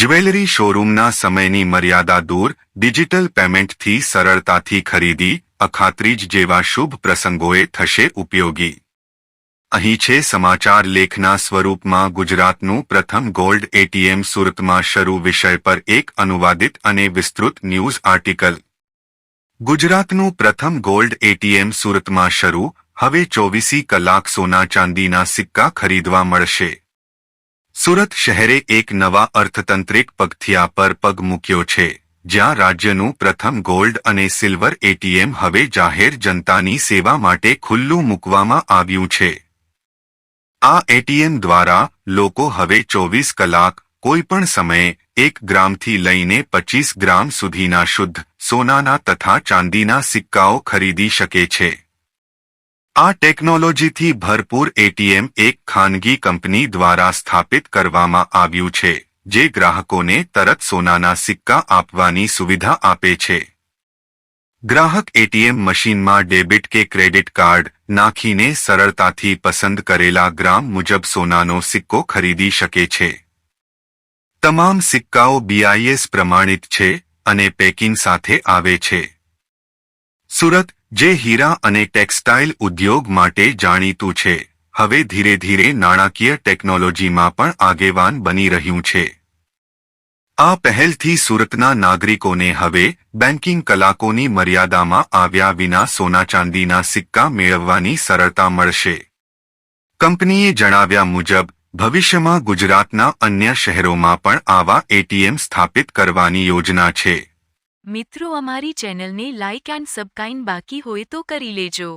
Jewellery શોરૂમના સમયની મર્યાદા દૂર, ડિજિટલ પેમેન્ટથી સરળતાથી ખરીદી, અખાત્રીજ જેવા શુભ પ્રસંગોએ થશે ઉપયોગી. અહીં છે સમાચાર લેખના સ્વરૂપમાં ગુજરાતનું પ્રથમ ગોલ્ડ એટીએમ સુરતમાં શરૂ વિષય પર એક અનુવાદિત અને વિસ્તૃત ન્યૂઝ આર્ટિકલ. ગુજરાતનું પ્રથમ ગોલ્ડ એટીએમ સુરતમાં શરૂ, હવે ચોવીસી કલાક સોના ચાંદીના સિક્કા ખરીદવા મળશે. સુરત શહેરે એક નવા અર્થતંત્રિક પગથિયા પર પગ મૂક્યો છે, જ્યાં રાજ્યનું પ્રથમ ગોલ્ડ અને સિલ્વર એટીએમ હવે જાહેર જનતાની સેવા માટે ખુલ્લું મૂકવામાં આવ્યું છે. આ એટીએમ દ્વારા લોકો હવે ચોવીસ કલાક કોઈપણ સમયે એક ગ્રામથી લઈને પચીસ ગ્રામ સુધીના શુદ્ધ સોનાના તથા ચાંદીના સિક્કાઓ ખરીદી શકે છે. આ ટેકનોલોજીથી ભરપૂર એટીએમ એક ખાનગી કંપની દ્વારા સ્થાપિત કરવામાં આવ્યું છે, જે ગ્રાહકોને તરત સોનાના સિક્કા આપવાની સુવિધા આપે છે. ગ્રાહક એટીએમ મશીનમાં ડેબિટ કે ક્રેડિટ કાર્ડ નાખીને સરળતાથી પસંદ કરેલા ગ્રામ મુજબ સોનાનો સિક્કો ખરીદી શકે છે. તમામ સિક્કાઓ બીઆઈએસ પ્રમાણિત છે અને પેકિંગ સાથે આવે છે. સુરત જે હીરા અને ટેક્સટાઇલ ઉદ્યોગ માટે જાણીતું છે. હવે ધીરે ધીરે નાણાકીય ટેકનોલોજીમાં પણ આગેવાન બની રહ્યું છે. આ પહેલથી સુરતના નાગરિકોને હવે બેન્કિંગ કલાકોની મર્યાદામાં આવ્યા વિના સોના ચાંદીના સિક્કા મેળવવાની સરળતા મળશે. કંપનીએ જણાવ્યા મુજબ, ભવિષ્યમાં ગુજરાતના અન્ય શહેરોમાં પણ આવા એટીએમ સ્થાપિત કરવાની યોજના છે. મિત્રો અમારી ચેનલને લાઇક એન્ડ સબસ્ક્રાઇબ બાકી હોય તો કરી લેજો.